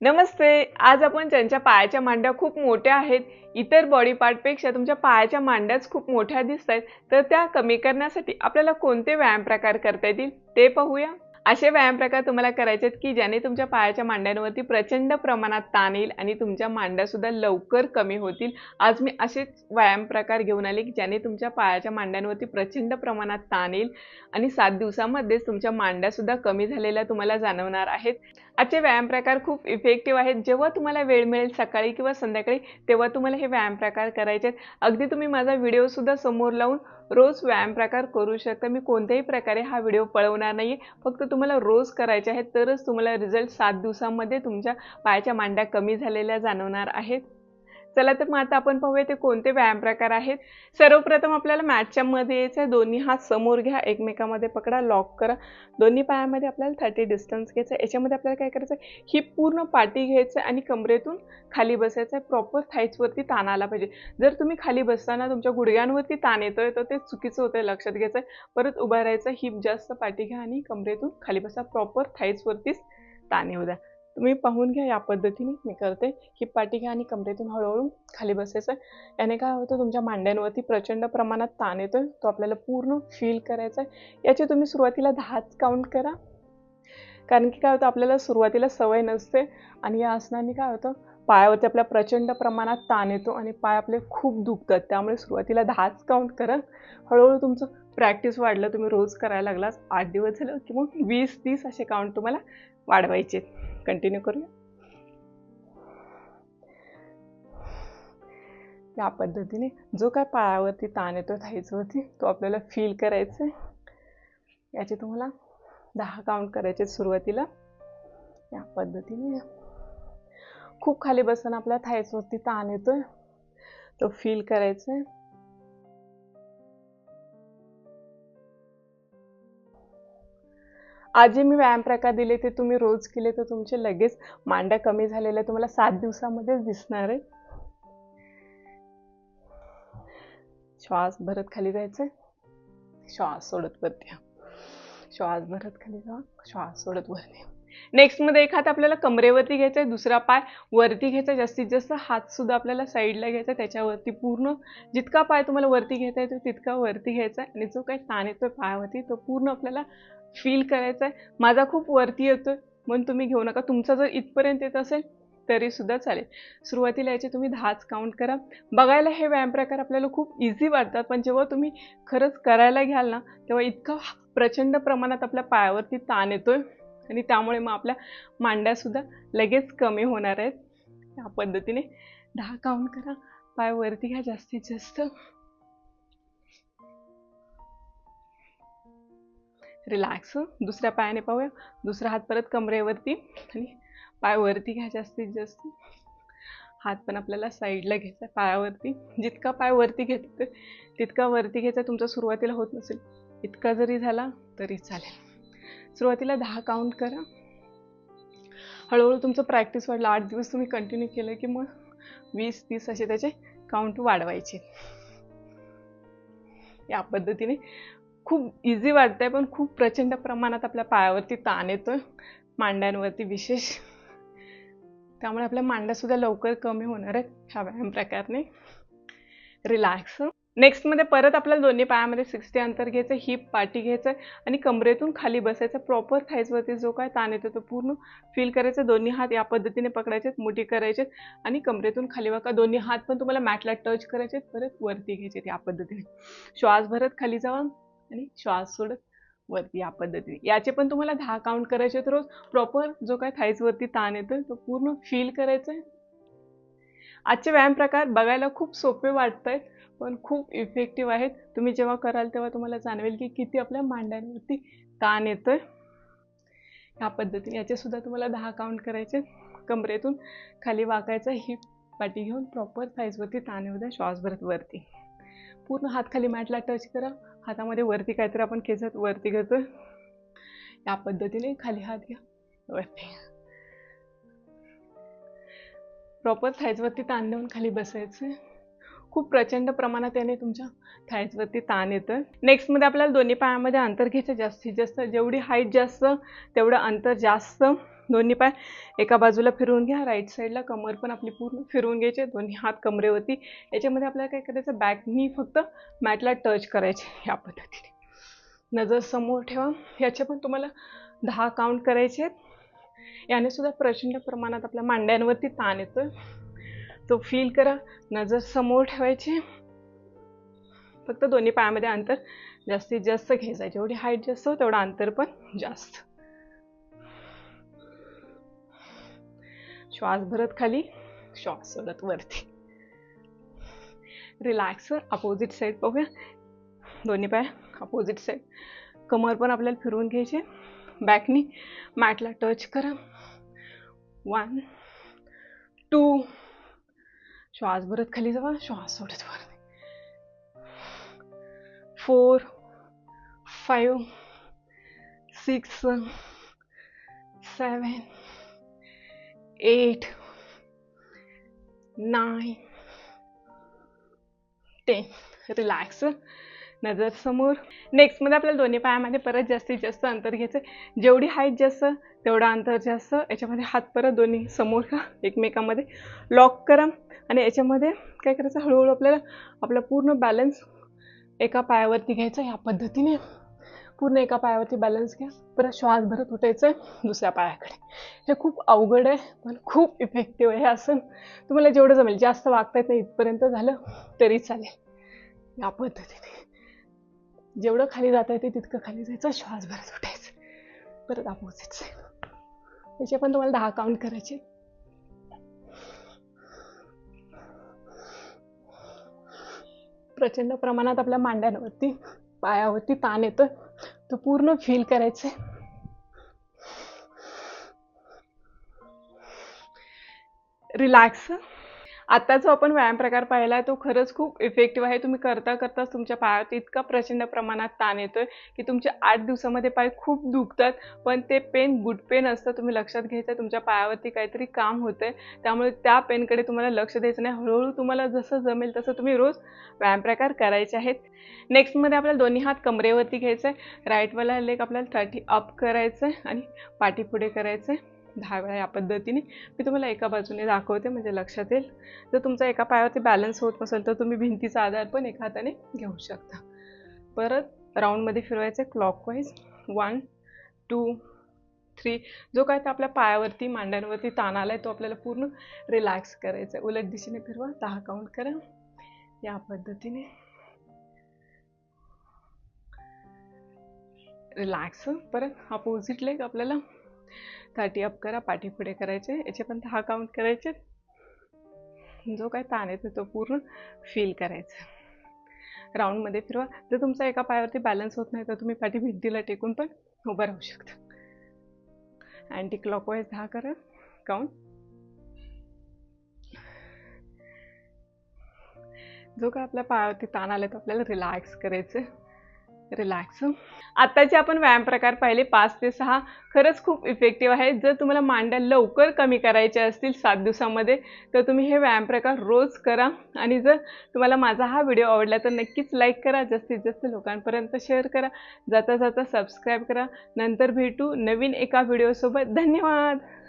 नमस्ते आज आपण ज्यांच्या पायाच्या मांड्या खूप मोठ्या आहेत इतर बॉडी पार्टपेक्षा तुमच्या पायाच्या मांड्याच खूप मोठ्या दिसत आहेत तर त्या कमी करण्यासाठी आपल्याला कोणते व्यायाम प्रकार करता येतील ते पाहूया. असे व्यायाम प्रकार तुम्हाला करायचे आहेत की ज्याने तुमच्या पायाच्या मांड्यांवरती प्रचंड प्रमाणात ताण येईल आणि तुमच्या मांड्यासुद्धा लवकर कमी होतील. आज मी असेच व्यायाम प्रकार घेऊन आले की ज्याने तुमच्या पायाच्या मांड्यांवरती प्रचंड प्रमाणात ताण येईल आणि सात दिवसामध्येच तुमच्या मांड्यासुद्धा कमी झालेल्या तुम्हाला जाणवणार आहेत. आजचे व्यायाम प्रकार खूप इफेक्टिव्ह आहेत. जेव्हा तुम्हाला वेळ मिळेल सकाळी किंवा संध्याकाळी तेव्हा तुम्हाला हे व्यायाम प्रकार करायचे आहेत. अगदी तुम्ही माझा व्हिडिओसुद्धा समोर लावून रोज व्यायाम प्रकार करू शकता. मी कोणत्याही प्रकारे हा व्हिडिओ पळवणार नाही फक्त तुम्हाला रोज करायचे आहेत तरच तुम्हाला रिझल्ट सात दिवसामध्ये तुमच्या पायाच्या मांड्या कमी झालेल्या जाणवणार आहेत. चला तर मग आता आपण पाहूया ते कोणते व्यायाम प्रकार आहेत. सर्वप्रथम आपल्याला मॅचच्या मध्ये यायचं आहे दोन्ही हात समोर घ्या एकमेकामध्ये पकडा लॉक करा. दोन्ही पायामध्ये आपल्याला थर्टी डिस्टन्स घ्यायचं आहे. याच्यामध्ये आपल्याला काय करायचं आहे? ही पूर्ण पाठी घ्यायचं आहे आणि कमरेतून खाली बसायचं आहे. प्रॉपर थाईजवरती ताण आला पाहिजे. जर तुम्ही खाली बसताना तुमच्या गुडघ्यांवरती ताण येतोय तर ते चुकीचं होतं लक्षात घ्यायचं आहे. परत उभा राहायचं हिप जास्त पाठी घ्या आणि कमरेतून खाली बसा. प्रॉपर थाईजवरतीच ताण येऊ द्या. तुम्ही पाहून घ्या या पद्धतीने. मी करते. की पाठी घ्या आणि कमरेतून हळूहळू खाली बसायचं. याने काय होतं तुमच्या मांड्यांवरती प्रचंड प्रमाणात ताण येतोय. तो आपल्याला पूर्ण फील करायचा आहे याची तुम्ही सुरुवातीला दहाच काउंट करा. कारण की काय होतं आपल्याला सुरुवातीला सवय नसते. आणि या आसनाने काय होतं पायावरती आपल्या प्रचंड प्रमाणात ताण येतो आणि पाय आपले खूप दुखतात. त्यामुळे सुरुवातीला दहाच काउंट करा. हळूहळू तुमचं प्रॅक्टिस वाढलं तुम्ही रोज करायला लागलास आठ दिवस झालं की मग वीस तीस असे काउंट तुम्हाला वाढवायचे कंटिन्यू करूया. या पद्धतीने जो काय पायावरती ताण येतो थाईजवरती तो आपल्याला फील करायचा आहे याचे तुम्हाला दहा काउंट करायचे सुरुवातीला. या पद्धतीने खूप खाली बसताना आपल्या थाईजवरती ताण येतोय. तो फील करायचा आहे आज जे मी व्यायाम प्रकार दिले ते तुम्ही रोज केले तर तुमचे लगेच मांड्या कमी झालेल्या तुम्हाला सात दिवसामध्येच दिसणार आहे. श्वास भरत खाली जायचंय. श्वास सोडत वरती श्वास भरत खाली जा. श्वास सोडत वरती नेक्स्टमध्ये एक हात आपल्याला कमरेवरती घ्यायचा आहे दुसरा पाय वरती घ्यायचा जास्तीत जास्त हात सुद्धा आपल्याला साईडला घ्यायचा त्याच्यावरती पूर्ण जितका पाय तुम्हाला वरती घेता येतो तितका वरती घ्यायचा आणि जो काही ताण येतोय पायावरती तो पूर्ण आपल्याला फील करायचा आहे. माझा खूप वरती येतोय. म्हणून तुम्ही घेऊ नका. तुमचा जर इथपर्यंत येत असेल तरी सुद्धा चालेल. सुरुवातीला याचे तुम्ही दहाच काउंट करा. बघायला हे व्यायाम प्रकार आपल्याला खूप इझी वाटतात. पण जेव्हा तुम्ही खरंच करायला घ्याल ना तेव्हा इतका प्रचंड प्रमाणात आपल्या पायावरती ताण येतोय. आणि त्यामुळे मग आपल्या मांड्यासुद्धा लगेच कमी होणार आहेत. या पद्धतीने दहा काउंट करा. पाय वरती घ्या जास्तीत जास्त. रिलॅक्स दुसऱ्या पायाने पाहूया. दुसरा हात परत कमरेवरती आणि पाय वरती घ्या जास्तीत जास्त. हात पण आपल्याला साईडला घ्यायचा पायावरती. जितका पाय वरती घेतो तितका वरती घ्यायचा तुमचा सुरुवातीला होत नसेल. इतका जरी झाला तरी चालेल. सुरुवातीला दहा काउंट करा. हळूहळू तुमचं प्रॅक्टिस वाढलं. आठ दिवस तुम्ही कंटिन्यू केलं की मग वीस तीस असे त्याचे काउंट वाढवायचे. या पद्धतीने खूप इझी वाटतंय पण खूप प्रचंड प्रमाणात आपल्या पायावरती ताण येतोय मांड्यांवरती विशेष. त्यामुळे आपल्या मांड्यासुद्धा लवकर कमी होणार आहेत ह्या व्यायाम प्रकारने रिलॅक्स नेक्स्टमध्ये परत आपल्याला दोन्ही पायामध्ये सिक्स्टी अंतर घ्यायचं हिप पाठी घ्यायचं आणि कमरेतून खाली बसायचं. प्रॉपर थाईजवरती जो काय ताण येतो तो पूर्ण फील करायचं. दोन्ही हात या पद्धतीने पकडायचेत मुठी करायचेत आणि कमरेतून खाली वाका. दोन्ही हात पण तुम्हाला मॅटला टच करायचेत परत वरती घ्यायचे या पद्धतीने. श्वास भरत खाली जावा. आणि श्वास सोडत वरती या पद्धतीने. याचे पण तुम्हाला दहा काउंट करायचे तर रोज. प्रॉपर जो काय थाईजवरती ताण येतो तो पूर्ण फील करायचा आहे आजचे व्यायाम प्रकार बघायला खूप सोपे वाटत आहेत पण खूप इफेक्टिव्ह आहेत. तुम्ही जेव्हा कराल तेव्हा तुम्हाला जाणवेल की किती आपल्या मांड्यांवरती ताण येतोय. ह्या पद्धतीने. याचेसुद्धा तुम्हाला दहा काउंट करायचे कमरेतून खाली वाकायचा ही पाठी घेऊन प्रॉपर साईजवरती ताण येऊ द्या श्वास भरत वरती. पूर्ण हात खाली मॅटला टच करा. हातामध्ये वरती काहीतरी आपण खेचत वरती घेतो या पद्धतीने खाली हात घ्या. वरती. प्रॉपर थायजवरती ताण देऊन खाली बसायचं खूप प्रचंड प्रमाणात याने तुमच्या थायजवरती ताण येतं नेक्स्टमध्ये आपल्याला दोन्ही पायामध्ये अंतर घ्यायचं जास्तीत जास्त. जेवढी हाईट जास्त तेवढं अंतर जास्त. दोन्ही पाय एका बाजूला फिरवून घ्या. राईट साईडला कमर पण आपली पूर्ण फिरवून घ्यायचे. दोन्ही हात कमरेवरती. याच्यामध्ये आपल्याला काय करायचं? बॅकनी फक्त मॅटला टच करायचे ह्या पद्धतीने. नजर समोर ठेवा. याचे पण तुम्हाला दहा काउंट करायचे आहेत. याने सुद्धा प्रचंड प्रमाणात आपल्या मांड्यांवरती ताण येतोय. तो फील करा. नजर समोर ठेवायची. फक्त दोन्ही पायामध्ये अंतर जास्तीत जास्त घ्यायचं. जेवढी हाईट जास्त हो तेवढं अंतर पण जास्त. श्वास भरत खाली. श्वास सोडत वरती. रिलॅक्स अपोजिट साईड बघूया. दोन्ही पाय अपोजिट साईड कमर पण आपल्याला फिरवून घ्यायचे. बॅकनी मॅटला टच करा. वन टू श्वास भरत खाली जावा श्वास सोडत वर four five six seven eight nine ten relax नजर समोर. नेक्स्टमध्ये आपल्याला दोन्ही पायामध्ये परत जास्तीत जास्त अंतर घ्यायचं जेवढी हाईट जास्त तेवढा अंतर जास्त. याच्यामध्ये हात परत दोन्ही समोर का एकमेकामध्ये. लॉक करा. आणि याच्यामध्ये काय करायचं? हळूहळू आपल्याला आपला पूर्ण बॅलन्स एका पायावरती घ्यायचा ह्या पद्धतीने. पूर्ण एका पायावरती बॅलन्स घ्या. परत श्वास भरत उठायचं आहे दुसऱ्या पायाकडे. हे खूप अवघड आहे पण खूप इफेक्टिव्ह आहे हे आसन तुम्हाला जेवढं जमेल जास्त वागता येत नाही इथपर्यंत झालं तरी चालेल. या पद्धतीने. जेवढं खाली जाता येते तितकं खाली जायचं श्वास भरत उठायचं. परत अपोजिट याचे पण तुम्हाला दहा काउंट करायचे. प्रचंड प्रमाणात आपल्या मांड्यांवरती पायावरती ताण येतो तो पूर्ण फील करायचं. रिलॅक्स आता जो आपण व्यायाम प्रकार पाहिला आहे तो खरंच खूप इफेक्टिव्ह आहे. तुम्ही करता करताच तुमच्या पायावरती इतका प्रचंड प्रमाणात ताण येतोय की तुमच्या आठ दिवसामध्ये पाय खूप दुखतात पण ते पेन गुड पेन असतं तुम्ही लक्षात घ्यायचं तुमच्या पायावरती काहीतरी काम होतंय. त्यामुळे त्या पेनकडे तुम्हाला लक्ष द्यायचं नाही. हळूहळू तुम्हाला जसं जमेल तसं तुम्ही रोज व्यायाम प्रकार करायचे आहेत. नेक्स्टमध्ये आपल्याला दोन्ही हात कमरेवरती घ्यायचं आहे राईटवाला लेग आपल्याला थर्टी अप करायचं आहे आणि पाठीपुढे करायचं आहे दहा वेळा या पद्धतीने. मी तुम्हाला एका बाजूने दाखवते म्हणजे लक्षात येईल. जर तुमचा एका पायावरती बॅलन्स होत नसेल तर तुम्ही भिंतीचा आधार पण एका हाताने घेऊ शकता. परत राऊंडमध्ये फिरवायचं आहे क्लॉकवाईज वन टू थ्री जो काय तर आपल्या पायावरती मांड्यांवरती ताण आला आहे तो आपल्याला पूर्ण रिलॅक्स करायचा आहे उलट दिशेने फिरवा. दहा काउंट करा. या पद्धतीने. रिलॅक्स परत अपोजिट लेग आपल्याला थाटी अप करा पाठी पुढे करायचे याचे पण दहा काउंट करायचे. जो काय ताण येतो तो पूर्ण फील करायचा. राऊंडमध्ये फिरवा. जर तुमचा एका पायावरती बॅलन्स होत नाही तर तुम्ही पाठी भिंतीला टेकून पण उभं राहू शकता. अँटी क्लॉकवाईज दहा करा. काउंट जो काय आपल्या पायावरती ताण आला तो आपल्याला रिलॅक्स करायचं. रिलॅक्स आत्ताचे आपण व्यायाम प्रकार पाहिले पाच ते सहा खरंच खूप इफेक्टिव्ह आहेत. जर तुम्हाला मांड्या लवकर कमी करायच्या असतील सात दिवसामध्ये तर तुम्ही हे व्यायाम प्रकार रोज करा. आणि जर तुम्हाला माझा हा व्हिडिओ आवडला तर नक्कीच लाईक करा जास्तीत जास्त लोकांपर्यंत शेअर करा. जाता जाता सबस्क्राईब करा. नंतर भेटू नवीन एका व्हिडिओसोबत. धन्यवाद!